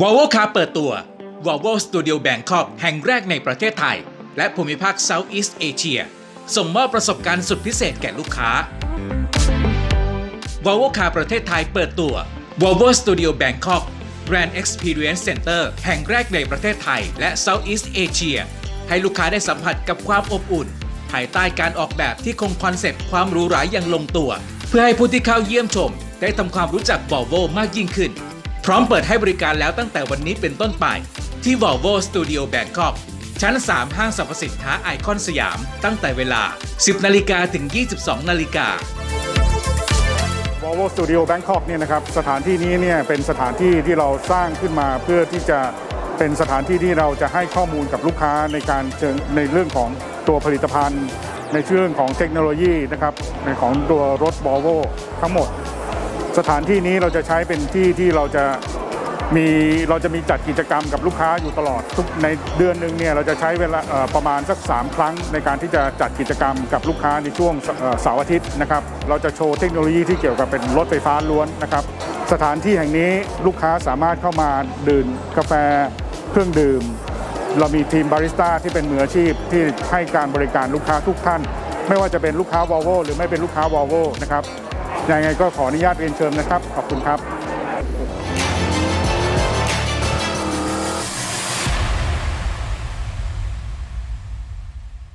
w o l v o Car เปิดตัว Volvo Studio Bangkok แห่งแรกในประเทศไทย และภูมิภาค Southeast Asia ส่งมอบประสบการณ์สุดพิเศษแก่ลูกค้า Volvo Car ประเทศไทยเปิดตัว Volvo Studio Bangkok Brand Experience Center แห่งแรกในประเทศไทย และ Southeast Asia ให้ลูกค้าได้สัมผัสกับความอบอุ่น ภายใต้การออกแบบที่คงคอนเซปต์ความหรูหราอย่างลงตัว เพื่อให้ผู้ที่เข้าเยี่ยมชม ได้ทำความรู้จัก Volvo มากยิ่งขึ้น พร้อมเปิดให้บริการแล้วตั้งแต่วันนี้เป็นต้นไป ที่ Volvo Studio Bangkok ชั้น 3 ห้างสรรพสินค้าไอคอนสยาม ตั้งแต่เวลา 10 นาฬิกาถึง 22 นาฬิกา Volvo Studio Bangkok เนี่ยนะครับสถานที่นี้เนี่ยเป็นสถานที่ที่เราสร้างขึ้นมาเพื่อที่จะเป็นสถานที่ที่เราจะให้ข้อมูลกับลูกค้าในการเชิงในเรื่องของตัวผลิตภัณฑ์ ในเรื่องของเทคโนโลยีนะครับในของตัวรถ Volvo ทั้งหมด สถานที่นี้เราจะใช้เป็นที่ที่เราจะมีเราจะมีจัดกิจกรรมกับลูกค้าอยู่ตลอดทุกในเดือนหนึ่งเนี่ยเราจะใช้เวลาประมาณสัก 3 ครั้งในการที่จะจัดกิจกรรมกับลูกค้าในช่วงเสาร์อาทิตย์นะครับเราจะโชว์เทคโนโลยีที่เกี่ยวกับเป็นรถไฟฟ้าล้วนนะครับสถานที่แห่งนี้ลูกค้าสามารถเข้ามาดื่มกาแฟเครื่องดื่ม เรามีทีมบาริสต้าที่เป็นมืออาชีพที่ให้การบริการลูกค้าทุกท่าน ไม่ว่าจะเป็นลูกค้า Volvo หรือไม่เป็นลูกค้า Volvo นะครับ ยังไงก็ขออนุญาตเรียนเชิญนะครับ ขอบคุณครับ